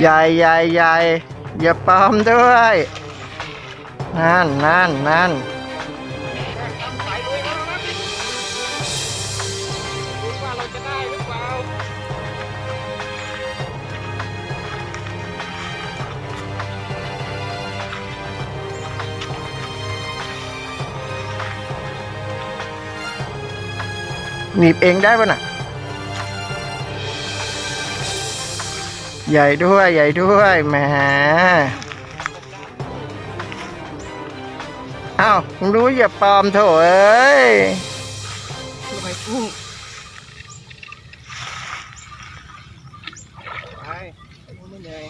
ใหญ่ใหญ่ใหญ่อย่าปลอมด้วย นั่นนั่นนั่นหนีบเองได้ป่ะน่ะ ใหญ่ด้วยใหญ่ด้วยแหมอ้าวรู้อย่าปลอมโถเอ้ยทำไมกุ้งไปไอ้กุ้งไม่เหนื่อย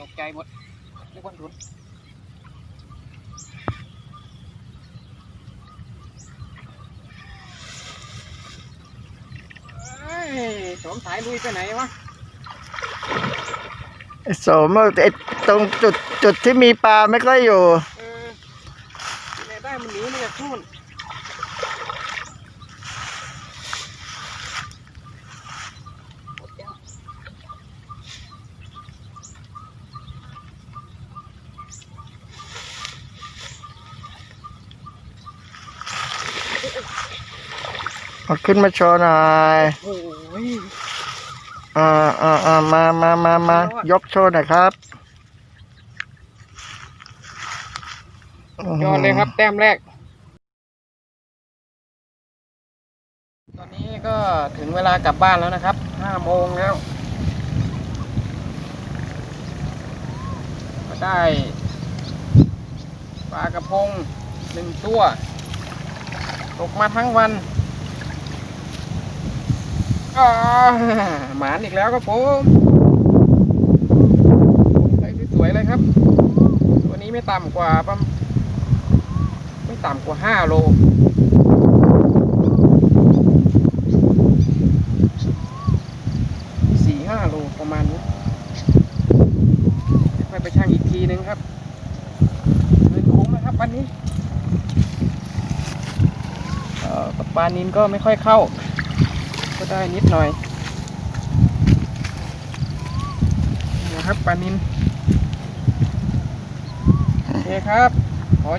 ตกใจหมด นึกว่าหลุดเอ้ยสมสายลุยไปไหนวะโสมไอตรงจุดจุดที่มีปลาไม่ค่อยอยู่เออได้มันหนีมาจากนู่น เอาขึ้นมาโชว์หน่อยโอ้ยอ่าอ่าอ่ามามามามายกโชว์หน่อยครับยอดเลยครับ แต้มแรก ตอนนี้ก็ถึงเวลากลับบ้านแล้วนะครับห้าโมงแล้ว ก็ได้ปลากระพงหนึ่งตัว ตกมาทั้งวันอ่า หมานอีกแล้วครับผมใส่สวยๆเลยครับ ตัวนี้ไม่ต่ำกว่าประมไม่ต่ำกว่าห้าโลสี่ห้าโลประมาณนี้ค่อยไปช่างอีกทีนึงครับเงินคุ้มนะครับวันนี้ปลานินก็ไม่ค่อยเข้า ก็ได้นิดหน่อยนี่นะครับปลานินโอเคครับขอ